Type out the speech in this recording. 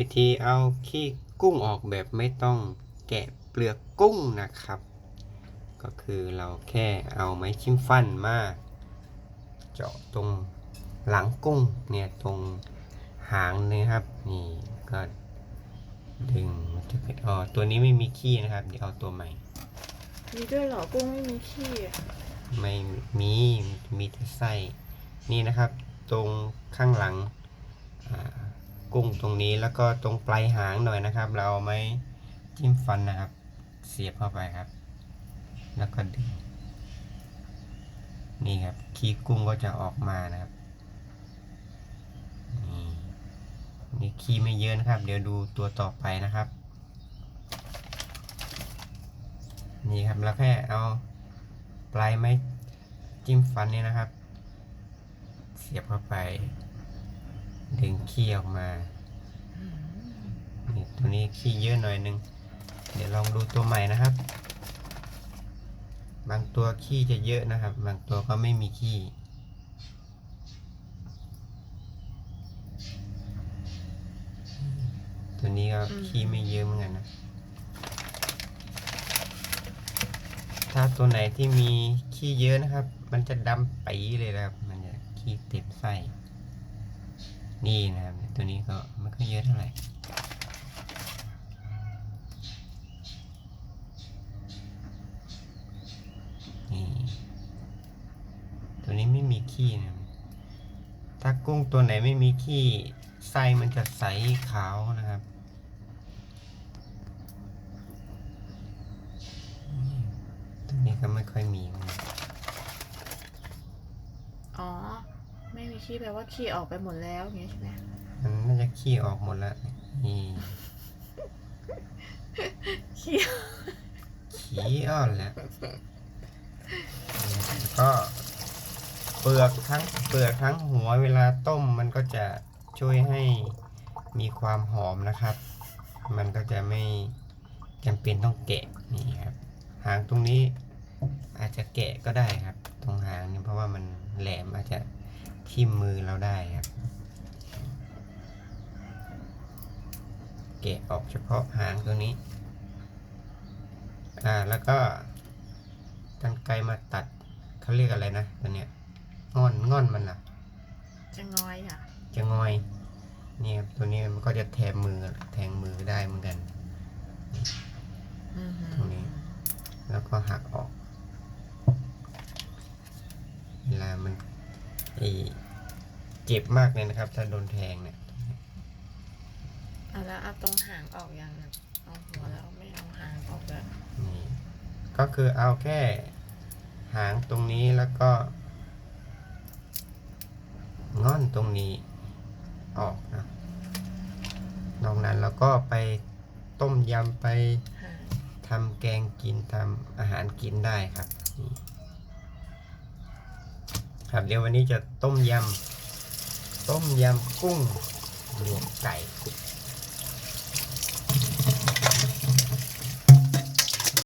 วิธีเอาขี้กุ้งออกแบบไม่ต้องแกะเปลือกกุ้งนะครับ ก็คือเราแค่เอาไม้ชิ้มฟันมาเจาะตรงหลังกุ้งเนี่ยตรงหางนี่ครับนี่ก็ดึงมันจะเป็นอ๋อตัวนี้ไม่มีขี้นะครับ เดี๋ยวเอาตัวใหม่ มีด้วยเหรอกุ้งไม่มีขี้อะไม่มีมีแต่ไส้นี่นะครับ ตรงข้างหลังอ่า กุ้งตรงนี้แล้วก็ตรงปลายหางหน่อยนะครับ เราเอาไม้จิ้มฟันนะครับ เสียบเข้าไปครับ แล้วก็ดึงนี่ครับขี้กุ้งก็จะออกมานะครับนี่นี่ขี้ไม่เยอะนะครับ เดี๋ยวดูตัวต่อไปนะครับ นี่ครับแล้วแค่เอาปลายไม้จิ้มฟันนี่นะครับ เสียบเข้าไป ดึงขี้ออกมานี่ตัวนี้ขี้เยอะหน่อยนึง เดี๋ยวลองดูตัวใหม่นะครับ บางตัวขี้จะเยอะนะครับ บางตัวก็ไม่มีขี้ตัวนี้ก็ขี้ไม่เยอะเหมือนกันนะ ถ้าตัวไหนที่มีขี้เยอะนะครับ มันจะดำปีเลยนะครับ มันจะขี้เต็มไส้ นี่นะครับ ตัวนี้ก็ไม่ค่อยเยอะเท่าไหร่นี่ตัวนี้ไม่มีขี้นะถ้ากุ้งตัวไหนไม่มีขี้ไส้มันจะใสขาวนะครับตัวนี้ก็ไม่ค่อยมี อ๋อ ไม่มีขี้แปลว่าขี้ออกไปหมดแล้วอย่างเงี้ยใช่ไหมมันน่าจะขี้ออกหมดแล้วนี่ขี้ขี้อ่อนแล้วก็เปลือกทั้งเปลือกทั้งหัวเวลาต้มมันก็จะช่วยให้มีความหอมนะครับ มันก็จะไม่จำเป็นต้องแกะนี่ครับ หางตรงนี้อาจจะแกะก็ได้ครับ ตรงหางนี่เพราะว่ามันแหลมอาจจะ ทิ่มมือเราได้ครับ แกะออกเฉพาะหางตัวนี้ อ่าแล้วก็กันไกรมาตัดเขาเรียกอะไรนะตัวเนี้ยง่อนง่อนมันล่ะ จะงอยอะ จะงอยเนี่ยครับตัวนี้มันก็จะแทงมือแทงมือได้เหมือนกันอือหือตรงนี้ แล้วก็หักออก เวลามัน ไอเจ็บมากเลยนะครับ ถ้าโดนแทงเนี่ยเอาแล้วเอาตรงหางออกยังอะเอาหัวแล้วไม่เอาหางออกแล้วนี่ก็คือเอาแค่หางตรงนี้แล้วก็ง่อนตรงนี้ออกนะนอกนั้นเราก็ไปต้มยำไปหางทำแกงกินทำอาหารกินได้ครับนี่ ครับเดี๋ยววันนี้จะต้มยำต้มยำกุ้งรวมไก่